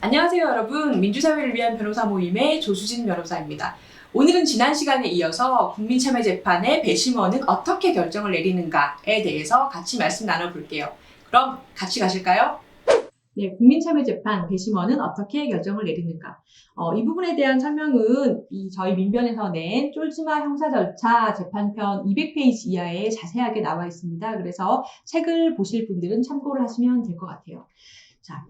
안녕하세요 여러분 민주사회를 위한 변호사 모임의 조수진 변호사입니다. 오늘은 지난 시간에 이어서 국민참여재판의 배심원은 어떻게 결정을 내리는가에 대해서 같이 말씀 나눠볼게요. 그럼 같이 가실까요? 네, 국민참여재판 배심원은 어떻게 결정을 내리는가? 어, 이 부분에 대한 설명은 이 저희 민변에서 낸 쫄지마 형사절차 재판편 200페이지 이하에 자세하게 나와 있습니다. 그래서 책을 보실 분들은 참고를 하시면 될 것 같아요. 자,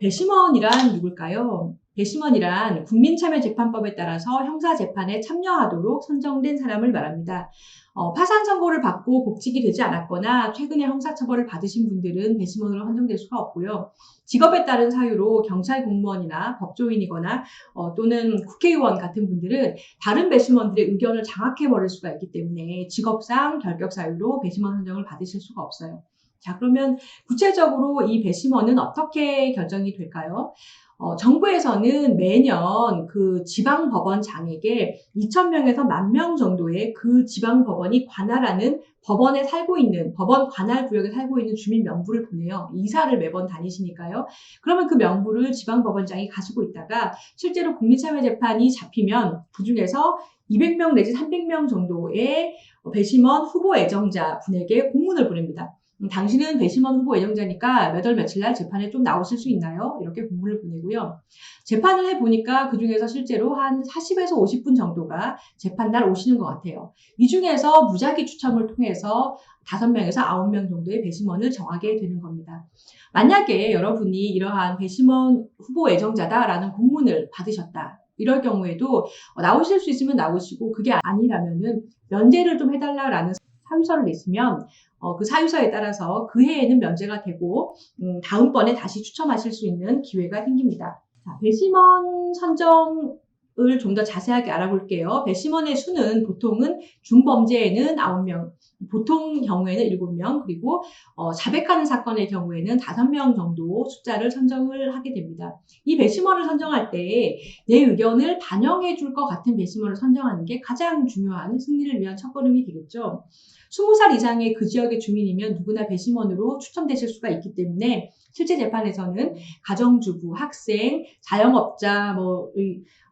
배심원이란 누굴까요? 배심원이란 국민참여재판법에 따라서 형사재판에 참여하도록 선정된 사람을 말합니다. 어, 파산 선고를 받고 복직이 되지 않았거나 최근에 형사처벌을 받으신 분들은 배심원으로 선정될 수가 없고요. 직업에 따른 사유로 경찰 공무원이나 법조인이거나 어, 또는 국회의원 같은 분들은 다른 배심원들의 의견을 장악해버릴 수가 있기 때문에 직업상 결격 사유로 배심원 선정을 받으실 수가 없어요. 자, 그러면 구체적으로 이 배심원은 어떻게 결정이 될까요? 어, 정부에서는 매년 그 지방법원장에게 2,000명에서 1만 명 정도의 그 지방법원이 관할하는 법원에 살고 있는, 법원 관할 구역에 살고 있는 주민 명부를 보내요. 이사를 매번 다니시니까요. 그러면 그 명부를 지방법원장이 가지고 있다가 실제로 국민참여재판이 잡히면 그 중에서 200명 내지 300명 정도의 배심원 후보 애정자 분에게 공문을 보냅니다. 음, 당신은 배심원 후보 예정자니까 몇 월 며칠 날 재판에 좀 나오실 수 있나요? 이렇게 공문을 보내고요. 재판을 해보니까 그 중에서 실제로 한 40에서 50분 정도가 재판날 오시는 것 같아요. 이 중에서 무작위 추첨을 통해서 5명에서 9명 정도의 배심원을 정하게 되는 겁니다. 만약에 여러분이 이러한 배심원 후보 예정자다라는 공문을 받으셨다. 이럴 경우에도 나오실 수 있으면 나오시고 그게 아니라면은 면제를 좀 해달라라는 사유서를 냈으면 어, 그 사유서에 따라서 그 해에는 면제가 되고 음, 다음번에 다시 추첨하실 수 있는 기회가 생깁니다. 자, 배심원 선정 을 좀 더 자세하게 알아볼게요. 배심원의 수는 보통은 중범죄에는 9명, 보통 경우에는 7명, 그리고 어, 자백하는 사건의 경우에는 5명 정도 숫자를 선정을 하게 됩니다. 이 배심원을 선정할 때 내 의견을 반영해 줄 것 같은 배심원을 선정하는 게 가장 중요한 승리를 위한 첫걸음이 되겠죠. 20살 이상의 그 지역의 주민이면 누구나 배심원으로 추첨되실 수가 있기 때문에 실제 재판에서는 가정주부, 학생, 자영업자, 뭐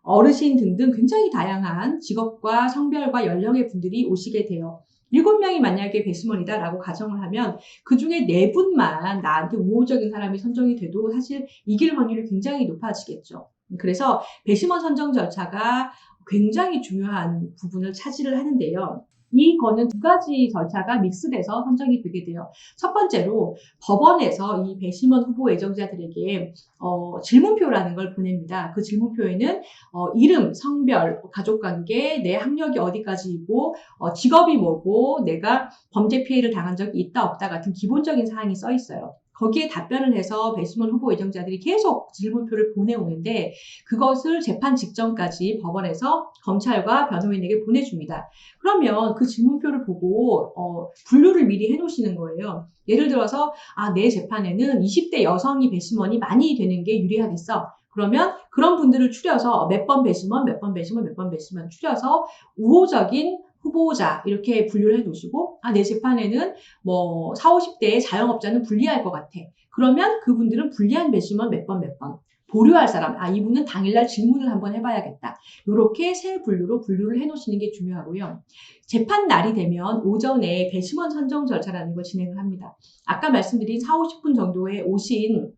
어르신 등등 굉장히 다양한 직업과 성별과 연령의 분들이 오시게 돼요. 일곱 명이 만약에 배심원이다라고 가정을 하면 그 중에 네 분만 나한테 우호적인 사람이 선정이 돼도 사실 이길 확률이 굉장히 높아지겠죠. 그래서 배심원 선정 절차가 굉장히 중요한 부분을 차지를 하는데요. 이거는 두 가지 절차가 믹스돼서 선정이 되게 돼요. 첫 번째로 법원에서 이 배심원 후보 예정자들에게 어, 질문표라는 걸 보냅니다. 그 질문표에는 어, 이름, 성별, 가족관계, 내 학력이 어디까지이고 어, 직업이 뭐고 내가 범죄 피해를 당한 적이 있다 없다 같은 기본적인 사항이 써 있어요. 거기에 답변을 해서 배심원 후보 예정자들이 계속 질문표를 보내오는데 그것을 재판 직전까지 법원에서 검찰과 변호인에게 보내줍니다. 그러면 그 질문표를 보고 어, 분류를 미리 해놓으시는 거예요. 예를 들어서 아, 내 재판에는 20대 여성이 배심원이 많이 되는 게 유리하겠어. 그러면 그런 분들을 추려서 몇 번 배심원, 몇 번 배심원, 몇 번 배심원 추려서 우호적인 후보자 이렇게 분류를 해 놓으시고 아 내 재판에는 뭐 40, 50대의 자영업자는 불리할 것 같아. 그러면 그분들은 불리한 배심원 몇 번 몇 번. 보류할 사람, 아, 이분은 당일날 질문을 한번 해봐야겠다. 이렇게 세 분류로 분류를 해놓으시는 게 중요하고요. 재판 날이 되면 오전에 배심원 선정 절차라는 걸 진행을 합니다. 아까 말씀드린 4, 50분 정도에 오신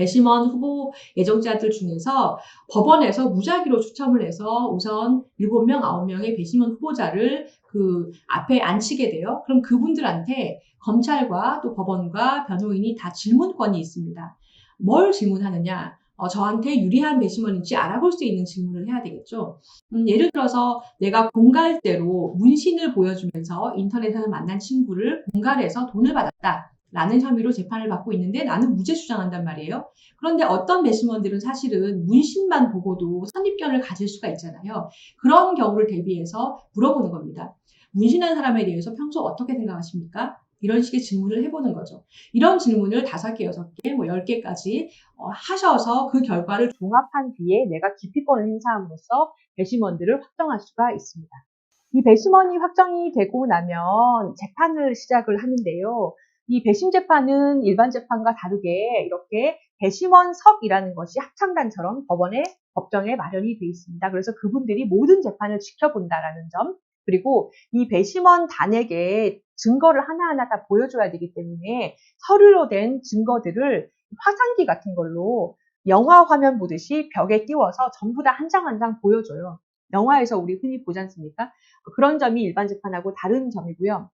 배심원 후보 예정자들 중에서 법원에서 무작위로 추첨을 해서 우선 7명, 9명의 배심원 후보자를 그 앞에 앉히게 돼요. 그럼 그분들한테 검찰과 또 법원과 변호인이 다 질문권이 있습니다. 뭘 질문하느냐? 어, 저한테 유리한 배심원인지 알아볼 수 있는 질문을 해야 되겠죠. 음, 예를 들어서 내가 공갈대로 문신을 보여주면서 인터넷에서 만난 친구를 공갈해서 돈을 받았다. 라는 혐의로 재판을 받고 있는데 나는 무죄 주장한단 말이에요. 그런데 어떤 배심원들은 사실은 문신만 보고도 선입견을 가질 수가 있잖아요. 그런 경우를 대비해서 물어보는 겁니다. 문신한 사람에 대해서 평소 어떻게 생각하십니까? 이런 식의 질문을 해보는 거죠. 이런 질문을 다섯 개, 여섯 개, 뭐 열 개까지 어, 하셔서 그 결과를 종합한 뒤에 내가 기피권을 행사함으로써 배심원들을 확정할 수가 있습니다. 이 배심원이 확정이 되고 나면 재판을 시작을 하는데요. 이 배심 재판은 일반 재판과 다르게 이렇게 배심원석이라는 것이 합창단처럼 법원에 법정에 마련이 되어 있습니다. 그래서 그분들이 모든 재판을 지켜본다라는 점 그리고 이 배심원 단에게 증거를 하나하나 다 보여줘야 되기 때문에 서류로 된 증거들을 화상기 같은 걸로 영화 화면 보듯이 벽에 띄워서 전부 다 한 장 한 장 보여줘요. 영화에서 우리 흔히 보지 않습니까? 그런 점이 일반 재판하고 다른 점이고요.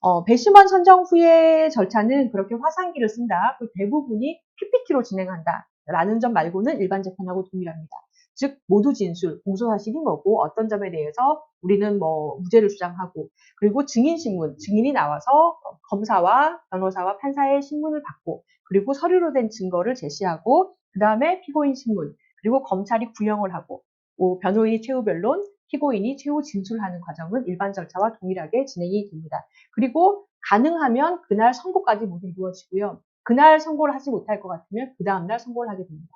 어, 배심원 선정 후의 절차는 그렇게 화상기를 쓴다. 그 대부분이 PPT로 진행한다. 라는 점 말고는 일반 재판하고 동일합니다. 즉, 모두 진술, 공소사실이 뭐고, 어떤 점에 대해서 우리는 뭐, 무죄를 주장하고, 그리고 증인신문, 증인이 나와서 검사와 변호사와 판사의 신문을 받고, 그리고 서류로 된 증거를 제시하고, 그 다음에 피고인 신문, 그리고 검찰이 구형을 하고, 뭐 변호인이 최후 변론, 피고인이 최후 진술하는 과정은 일반 절차와 동일하게 진행이 됩니다. 그리고 가능하면 그날 선고까지 모두 이루어지고요. 그날 선고를 하지 못할 것 같으면 그 다음날 선고를 하게 됩니다.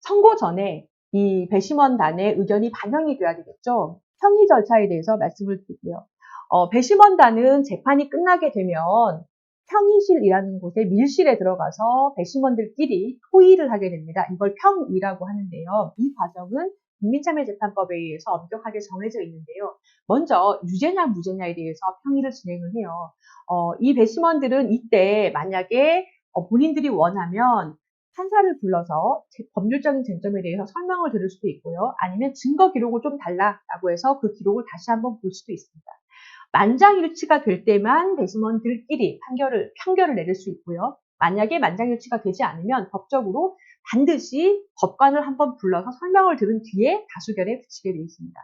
선고 전에 이 배심원단의 의견이 반영이 돼야 되겠죠. 형의 절차에 대해서 말씀을 드릴게요. 어, 배심원단은 재판이 끝나게 되면 평의실이라는 곳에 밀실에 들어가서 배심원들끼리 토의를 하게 됩니다. 이걸 평의라고 하는데요. 이 과정은 국민참여재판법에 의해서 엄격하게 정해져 있는데요. 먼저 유죄냐 무죄냐에 대해서 평의를 진행을 해요. 어, 이 배심원들은 이때 만약에 어, 본인들이 원하면 판사를 불러서 제- 법률적인 쟁점에 대해서 설명을 들을 수도 있고요. 아니면 증거 기록을 좀 달라라고 해서 그 기록을 다시 한번 볼 수도 있습니다. 만장일치가 될 때만 배심원들끼리 판결을, 판결을 내릴 수 있고요. 만약에 만장일치가 되지 않으면 법적으로 반드시 법관을 한번 불러서 설명을 들은 뒤에 다수결에 붙이게 되어 있습니다.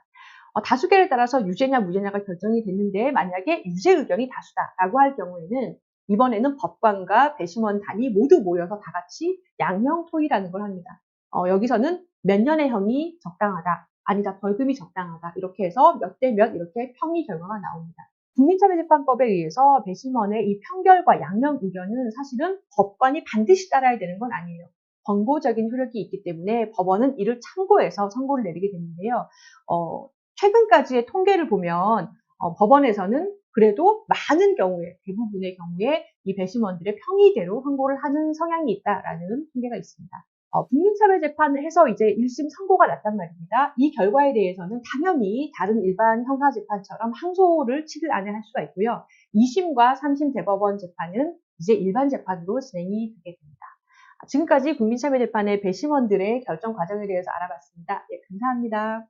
어, 다수결에 따라서 유죄냐 무죄냐가 결정이 됐는데 만약에 유죄 의견이 다수다라고 할 경우에는 이번에는 법관과 배심원 단이 모두 모여서 다 같이 양형 토의라는 걸 합니다. 어, 여기서는 몇 년의 형이 적당하다, 아니다 벌금이 적당하다 이렇게 해서 몇 대 몇 이렇게 평의 결과가 나옵니다. 국민참여재판법에 의해서 배심원의 이 판결과 양형 의견은 사실은 법관이 반드시 따라야 되는 건 아니에요. 권고적인 효력이 있기 때문에 법원은 이를 참고해서 선고를 내리게 되는데요. 어, 최근까지의 통계를 보면 어, 법원에서는 그래도 많은 경우에 대부분의 경우에 이 배심원들의 평의대로 선고를 하는 성향이 있다라는 통계가 있습니다. 어, 국민참여재판을 해서 이제 1심 선고가 났단 말입니다. 이 결과에 대해서는 당연히 다른 일반 형사재판처럼 항소를 7일 안에 할 수가 있고요. 2심과 3심 대법원 재판은 이제 일반 재판으로 진행이 되게 됩니다. 지금까지 국민참여재판의 배심원들의 결정 과정에 대해서 알아봤습니다. 예, 감사합니다.